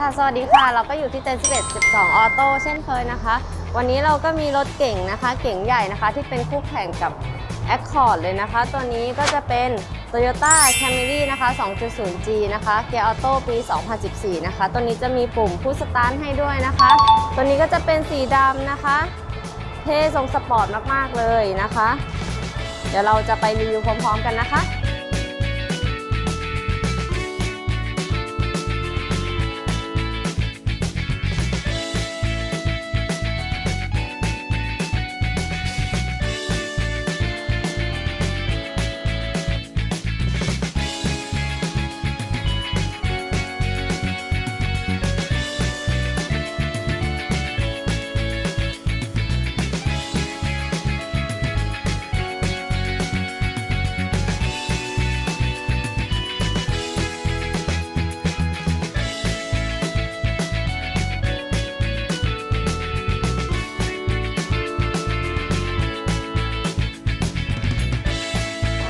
ค่ะสวัสดีค่ะ เราก็อยู่ที่เต็นท์11 12 ออโต้เช่นเคยนะคะ วันนี้เราก็มีรถเก่งนะคะ เก่งใหญ่นะคะ ที่เป็นคู่แข่งกับ Accord เลยนะคะ ตัวนี้ก็จะเป็น Toyota Camry นะคะ 2.0G นะคะ เกียร์ออโต้ปี 2014 นะคะ ตัวนี้จะมีปุ่มพุชสตาร์ทให้ด้วยนะคะ ตัวนี้ก็จะเป็นสีดำนะคะ เท่ทรงสปอร์ตมาก ๆ เลยนะคะ เดี๋ยวเราจะไปรีวิวพร้อม ๆ กันนะคะ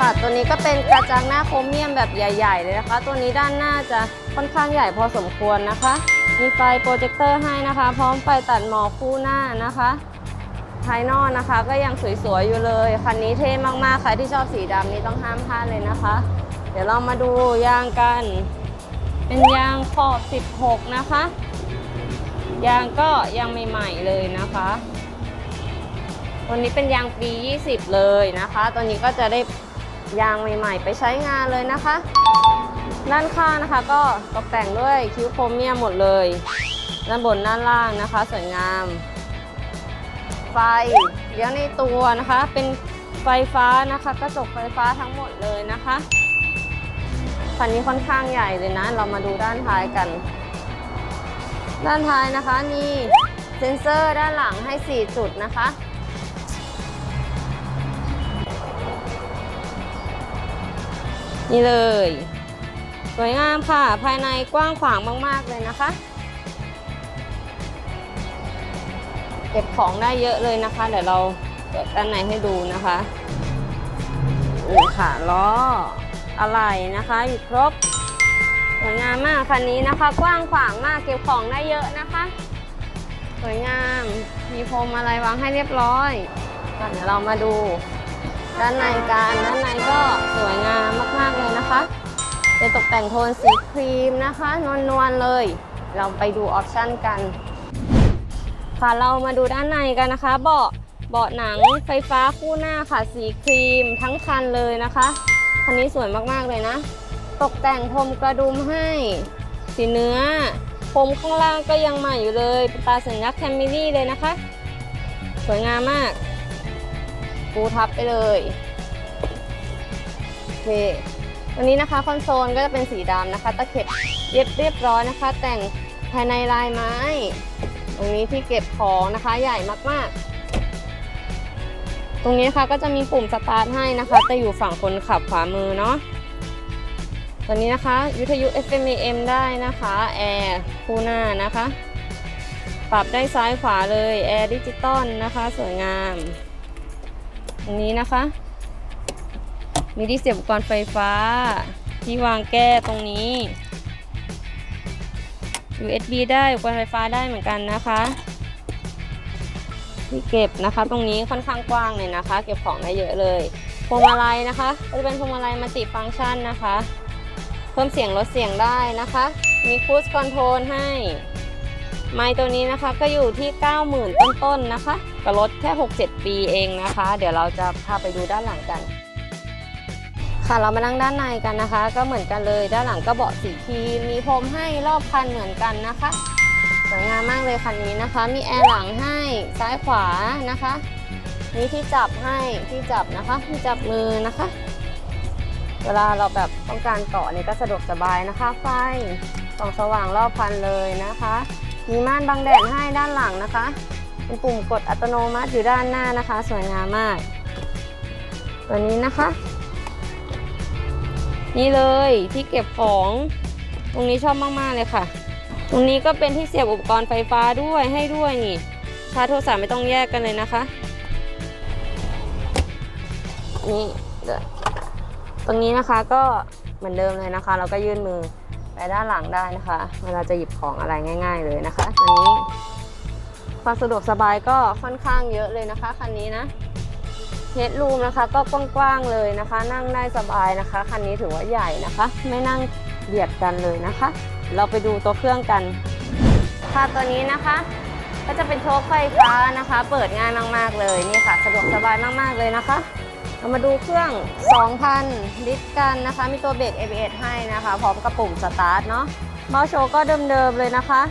ค่ะ ตัวนี้ก็เป็นกระจังหน้าโครเมียมแบบใหญ่ ๆ เลยนะคะ ตัวนี้ด้านหน้าจะค่อนข้างใหญ่พอสมควรนะคะ มีไฟโปรเจคเตอร์ให้นะคะ พร้อมไฟตัดหมอกคู่หน้านะคะ ภายนอกนะคะก็ยังสวยๆอยู่เลย คันนี้เท่มากๆ ใครที่ชอบสีดำนี้ต้องห้ามพลาดเลยนะคะ เดี๋ยวเรามาดูยางกัน เป็นยางขอบ 16 นะคะ ยางก็ยังใหม่ๆเลยนะคะตัวนี้เป็นยางปี 20 เลยนะคะ ตัวนี้ก็จะได้ ยางใหม่ๆ ไปใช้งานเลยนะคะ ด้านข้างนะคะก็ตกแต่งด้วยคิ้วโครเมียมหมดเลย ด้านบนด้านล่างนะคะ สวยงาม ไฟเลี้ยงในตัวนะคะ เป็นไฟฟ้านะคะ กระจกไฟฟ้าทั้งหมดเลยนะคะคันนี้ค่อนข้างใหญ่เลยนะ เรามาดูด้านท้ายกัน ด้านท้ายนะคะมีเซ็นเซอร์ด้านหลังให้ 4 จุดนะคะ นี่เลย สวยงามค่ะ ภายในกว้างขวางมาก ๆ เลยนะคะ เก็บของได้เยอะเลยนะคะ เดี๋ยวเราเปิดด้านในให้ดูนะคะนี่ค่ะล้ออะไรนะคะ อยู่ครบสวยงามมากคันนี้นะคะ กว้างขวางมากเก็บของได้เยอะนะคะ สวยงามมีพรมอะไรวางให้เรียบร้อยเดี๋ยวเรามาดู ด้านในกันด้านในก็สวยงามมากๆเลยนะคะ จะตกแต่งโทนสีครีมนะคะ นวลๆเลย เราไปดูออปชั่นกันค่ะเรามาดูด้านในกันนะคะ เบาะเบาะหนังไฟฟ้าคู่หน้าค่ะสีครีมทั้งคันเลยนะคะคันนี้สวยมากๆเลยนะ ตกแต่งพรมกระดุมให้ สีเนื้อพรมข้างล่างก็ยังใหม่อยู่เลยเป็นตาสัญลักษณ์แคมมิลี่เลยนะคะ สวยงามมาก ปูทับไปเลยโอเควันนี้นะคะคอนโซลก็จะเป็นสีดำนะคะ ตะเข็บเย็บเรียบร้อยนะคะ แต่งภายในลายไม้ ตรงนี้ที่เก็บของนะคะใหญ่มากๆ ตรงนี้นะคะก็จะมีปุ่มสตาร์ทให้นะคะ จะอยู่ฝั่งคนขับขวามือเนาะตัวนี้นะคะ วิทยุ FM AM ได้นะคะแอร์คู่หน้านะคะ ปรับได้ซ้ายขวาเลยแอร์ดิจิตอลนะคะ สวยงาม งนี้นะคะ มีที่เสียบอุปกรณ์ไฟฟ้า ที่วางแก้ตรงนี้ USB ได้อุปกรณ์ไฟฟ้าได้เหมือนกันนะคะที่เก็บนะคะ ตรงนี้ค่อนข้างกว้างเลยนะคะ เก็บของได้เยอะเลยพวงมาลัยนะคะก็จะเป็นพวงมาลัยมัลติฟังก์ชันนะคะ เพิ่มเสียงลดเสียงได้นะคะ มีคูสคอนโทรลให้ ไม้ตัวนี้นะคะก็อยู่ที่ 90,000 ต้นๆนะคะกับรถแค่ 6-7 ปีเองนะคะ เดี๋ยวเราจะพาไปดูด้านหลังกัน ค่ะเรามานั่งด้านในกันนะคะ ก็เหมือนกันเลยด้านหลังก็เบาะสีครีมมีพรมให้รอบคันเหมือนกันนะคะสวยงามมากเลยคันนี้นะคะ มีแอร์หลังให้ซ้ายขวานะคะ มีที่จับให้ที่จับนะคะที่จับมือนะคะ เวลาเราแบบต้องการเกาะนี่ก็สะดวกสบายนะคะ ไฟส่องสว่างรอบคันเลยนะคะ มีม่านบังแดดให้ด้านหลังนะคะ เป็นปุ่มกดอัตโนมัติอยู่ด้านหน้านะคะ สวยงามมาก ตัวนี้นะคะ นี่เลยที่เก็บของ ตรงนี้ชอบมากๆเลยค่ะ ตรงนี้ก็เป็นที่เสียบอุปกรณ์ไฟฟ้าด้วยให้ด้วยนี่ชาร์จโทรศัพท์ไม่ต้องแยกกันเลยนะคะ นี่ตรงนี้นะคะก็เหมือนเดิมเลยนะคะ เราก็ยื่นมือ ไปด้านหลังได้นะคะ เวลาจะหยิบของอะไรง่าย ๆ เลยนะคะอันนี้ความสะดวกสบายก็ค่อนข้างเยอะเลยนะคะคันนี้นะเฮดรูมนะคะก็กว้างๆเลยนะคะ นั่งได้สบายนะคะคันนี้ถือว่าใหญ่นะคะ ไม่นั่งเบียดกันเลยนะคะ เราไปดูตัวเครื่องกันค่ะตัวนี้นะคะ ก็จะเป็นโชคไฟฟ้านะคะ เปิดง่ายมากๆเลยนี่ค่ะ สะดวกสบายมากๆเลยนะคะ เรามาดูเครื่อง 2,000 ลิตรกันนะคะ มีตัวเบรก ABS ให้นะคะ พร้อมกับปุ่มสตาร์ทเนาะเมาส์โชว์ก็เดิมๆเลยนะคะ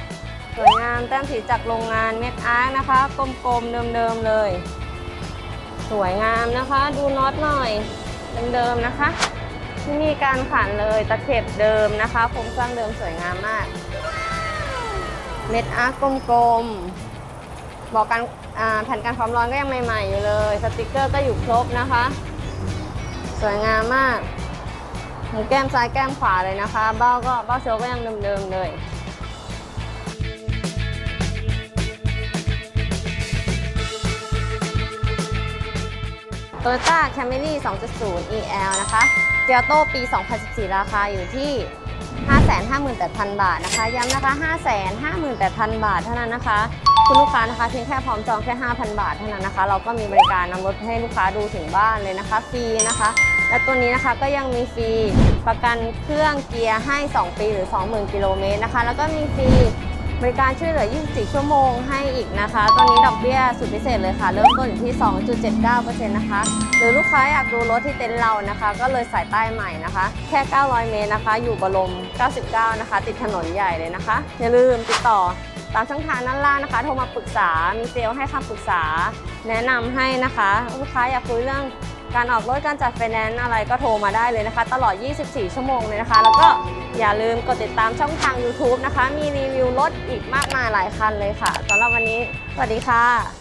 สวยงามแต้มสีจากโรงงานเม็ดอาร์คนะคะ กลมๆเดิมๆเลย สวยงามนะคะ ดูน็อตหน่อยเดิมๆนะคะ ที่มีการขันเลยตะเข็บเดิมนะคะโครงสร้างเดิมสวยงามมาก เม็ดอาร์กลมๆ บอกกันอ่าแผ่นกันความร้อนก็ยังใหม่ๆอยู่เลย สติกเกอร์ก็อยู่ครบนะคะ สวยงามมากหูแก้มซ้ายแก้มขวาเลยนะคะ เบ้าก็เบ้าโชว์ก็ยังเดิมๆเลย Toyota Camry 2.0 EL นะคะ เกียโตปี 2014 ราคาอยู่ที่ 558,000 บาทนะคะ ย้ำนะคะ 558,000 บาทเท่านั้นนะคะ คุณลูกค้านะคะเพียงแค่พร้อมจองแค่ 5,000 บาทเท่านั้นนะคะ เราก็มีบริการนำรถให้ลูกค้าดูถึงบ้านเลยนะคะฟรีนะคะ และตัวนี้นะคะก็ยังมีฟรีประกันเครื่องเกียร์ให้ 2 ปีหรือ 20,000 กิโลเมตรนะคะ แล้วก็มีฟรี บริการช่วยเหลือ 24 ชั่วโมงให้อีกนะคะ ตอนนี้ดอกเบี้ยสุดพิเศษเลยค่ะ เริ่มต้นอยู่ที่ 2.79%นะคะ หรือลูกค้าอยากดูรถที่เต็นท์เรานะคะ ก็เลยสายใต้ใหม่นะคะ แค่ 900 เมตรนะคะ อยู่บรม 99 นะคะ ติดถนนใหญ่เลยนะคะ อย่าลืมติดต่อตามช่องทางด้านล่างนะคะ โทรมาปรึกษา มีเซลให้คำปรึกษา แนะนำให้นะคะ ลูกค้าอยากคุยเรื่อง การออกรถการจัดไฟแนนซ์อะไรก็โทรมาได้เลยนะคะ ตลอด 24 ชั่วโมงเลยนะคะ แล้วก็อย่าลืมกดติดตามช่องทาง YouTube นะคะ มีรีวิวรถอีกมากมายหลายคันเลยค่ะสำหรับวันนี้ สวัสดีค่ะ